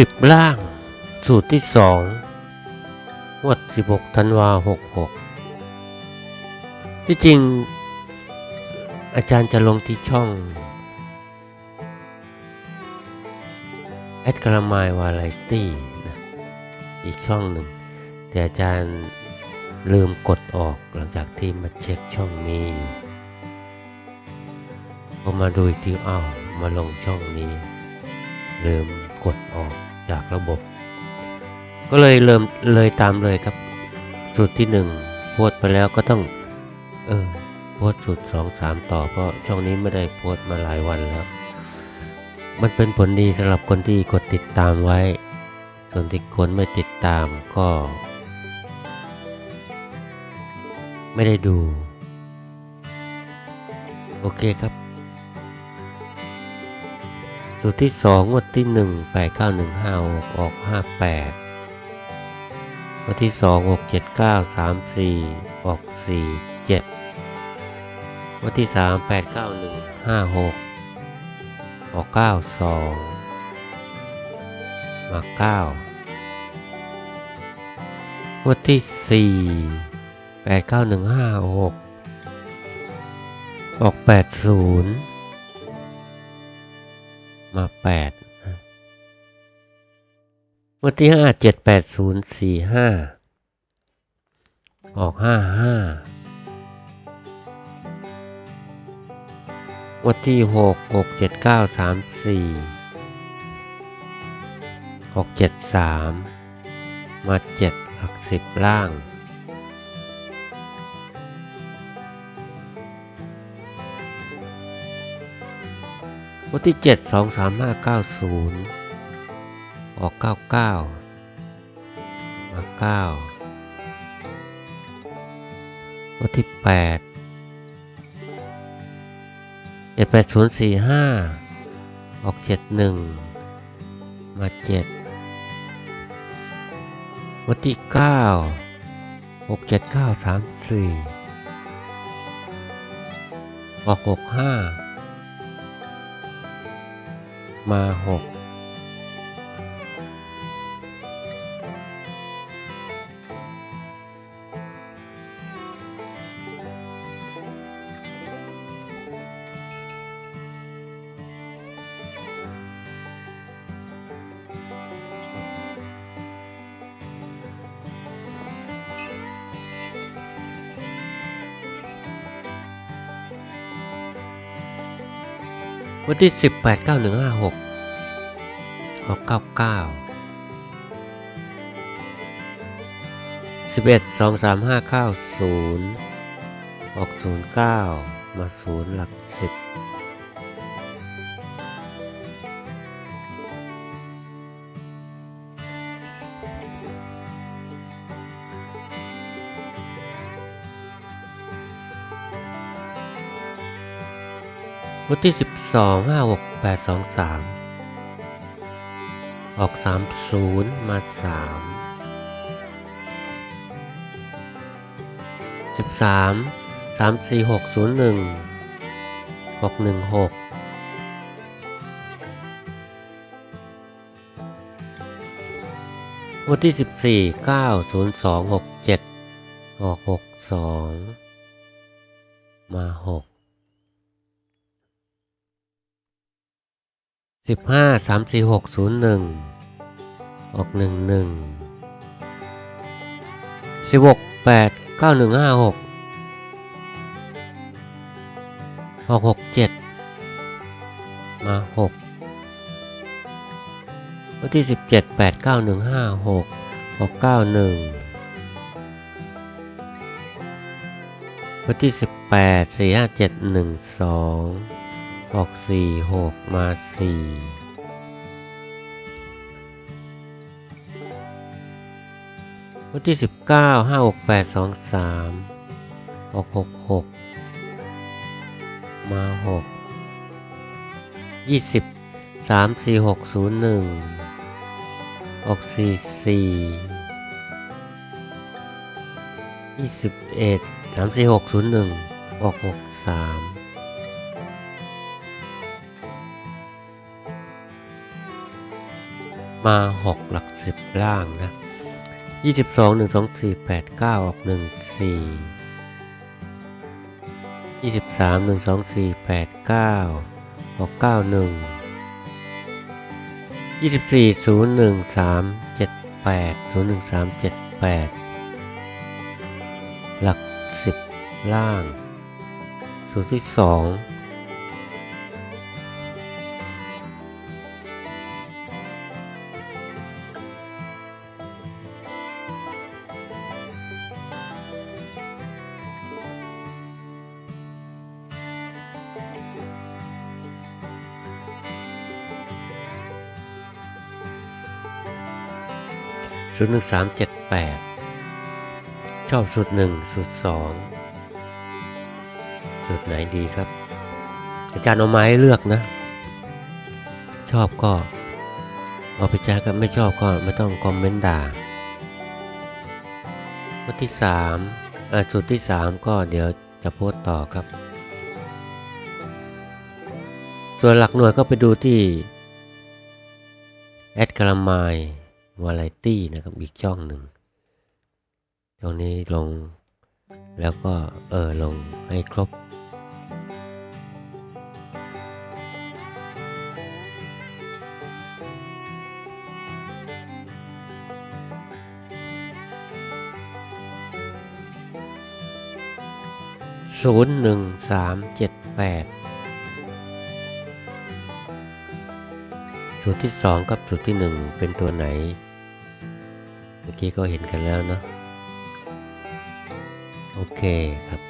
สิบล่าง สูตรที่สองวดสิบหกธันวาหกหกที่จริง อาจารย์จะลงที่ช่องแอดกรมายวาไรตี้นะอีกช่องหนึ่ง แต่อาจารย์ลืมกดออกหลังจากที่มาเช็คช่องนี้พอมาดูอีกทีอ้าวมาลงช่องนี้ ลืมกดออกจากระบบ ก็เลยเริ่มเลยตามเลยครับสูตรที่หนึ่งโพสไปแล้วก็ต้อง เออโพสสูตรสองสามต่อเพราะช่องนี้ไม่ได้โพสมาหลายวันแล้ว มันเป็นผลดีสำหรับคนที่กดติดตามไว้ ส่วนที่คนไม่ติดตามก็ ไม่ได้ดู โอเคครับ สูตรที่สองงวดที่หนึ่งแปดเก้าหนึ่งห้าออกออกห้าแปดงวดที่สองหกเจ็ดเก้าสามสี่ออกสี่เจ็ดงวดที่สามแปดเก้าหนึ่งห้าหกออกเก้าสองมาเก้างวดที่สี่แปดเก้าหนึ่งห้าหกออกแปดศูนย์ มาแปดวันที่ห้าเจ็ดแปดศูนย์สี่ห้าออกห้าห้าวันที่หกหกเจ็ดเก้าสามสี่หกเจ็ดสามมาเจ็ดหลักสิบล่าง วันที่เจ็ดสองสามห้าเก้าศูนย์ออกเก้าเก้ามาเก้าวันที่แปดเจ็ดแปดศูนย์สี่ห้าออกเจ็ดหนึ่งมาเจ็ดวันที่เก้าหกเจ็ดเก้าสามสี่ออกหกห้า มาหก วันที่ 18 9156 699 11 2 3 5 9 0 6 0 9 มา 0 หลัก 10 วันที่สิบสองห้าหกแปดสองสามออกสามศูนย์มาสามสิบสามสามสี่หกศูนย์หนึ่งหกหนึ่งหกวันที่สิบสี่เก้าศูนย์สองหกเจ็ดออกหกสองมาหก สิบห้าสามสี่หกศูนย์หนึ่งออกหนึ่งหนึ่งสิบหกแปดเก้าหนึ่งห้าหกออกหกเจ็ดมาหกวันที่สิบเจ็ดแปดเก้าหนึ่งห้าหกออกเก้าหนึ่งวันที่สิบแปดสี่ห้าเจ็ดหนึ่งสอง ออกสี่หกมาสี่วันที่สิบเก้าห้าหกแปดสองสามออกหกหกมาหกยี่สิบสามสี่หกศูนย์หนึ่งออกสี่สี่ยี่สิบเอ็ดสามสี่หกศูนย์หนึ่งออกหกสาม มาหกหลักสิบล่างนะยี่สิบสองหนึ่งสองสี่แปดเก้าออกหนึ่งสี่ยี่สิบสามหนึ่งสองสี่แปดเก้าออกเก้าหนึ่งยี่สิบสี่ศูนย์หนึ่งสามเจ็ดแปดศูนย์หนึ่งสามเจ็ดแปดหลักสิบล่างสูตรที่สอง ศูนย์หนึ่งสามเจ็ดแปดชอบสูตรหนึ่งสูตรสองสูตรไหนดีครับ อาจารย์เอาไม้เลือกนะ ชอบก็เอาไปใช้กันไม่ชอบก็ไม่ต้องคอมเมนต์ด่าวันที่สามสูตรที่สามก็เดี๋ยวจะโพสต์ต่อครับ ส่วนหลักหน่วยก็ไปดูที่แอดกรามาย วาไรตี้นะครับ อีกช่องหนึ่งช่องนี้ลง แล้วก็เออลงให้ครบ ศูนย์หนึ่งสามเจ็ดแปด สูตรที่สองกับสูตรที่หนึ่งเป็นตัวไหน เมื่อกี้ก็เห็นกันแล้วเนาะโอเคครับ